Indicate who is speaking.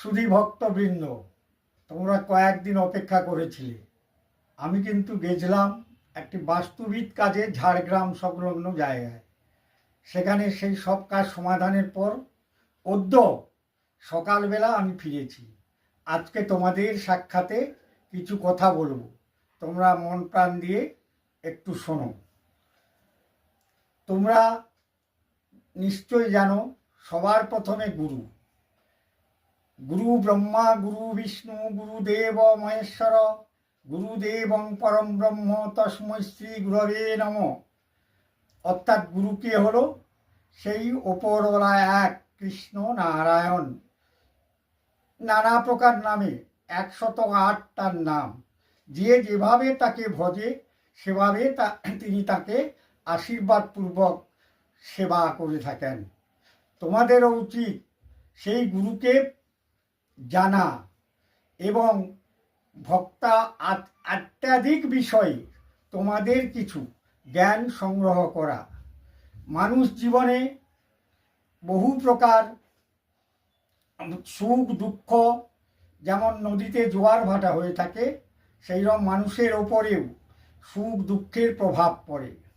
Speaker 1: সুধী ভক্তবৃন্দ, তোমরা কয়েকদিন অপেক্ষা করেছিলে। আমি কিন্তু গেছিলাম একটি বাস্তুবিদ কাজে ঝাড়গ্রাম সংলগ্ন জায়গায়। সেখানে সেই সব কাজ সমাধানের পর, অদ্য, সকালবেলা আমি ফিরেছি। আজকে তোমাদের সাক্ষাতে কিছু কথা বলব। তোমরা মন প্রাণ দিয়ে একটু শোনো। তোমরা নিশ্চয় জানো, সবার প্রথমে গুরু। গুরু ব্রহ্মা গুরু বিষ্ণু গুরুদেব মহেশ্বর গুরুদেবং পরম ব্রহ্ম তস্মৈ শ্রী গুরবে নম অর্থাৎ গুরু কে হলো সেই ওপরওয়ালা এক কৃষ্ণ নারায়ণ। নানা প্রকার নামে একশত আটটার নাম। যে যেভাবে তাকে ভজে, সেভাবে তা, তিনি তাকে আশীর্বাদপূর্বক সেবা করে থাকেন। তোমাদেরও উচিত সেই গুরুকে জানা এবং ভক্তা আত- অত্যাধিক বিষয়ে তোমাদের কিছু জ্ঞান সংগ্রহ করা। মানুষ জীবনে বহু প্রকার সুখ, দুঃখ, যেমন নদীতে জোয়ার ভাটা হয়ে থাকে সেইরকম মানুষের ওপরেও সুখ, দুঃখের প্রভাব পড়ে।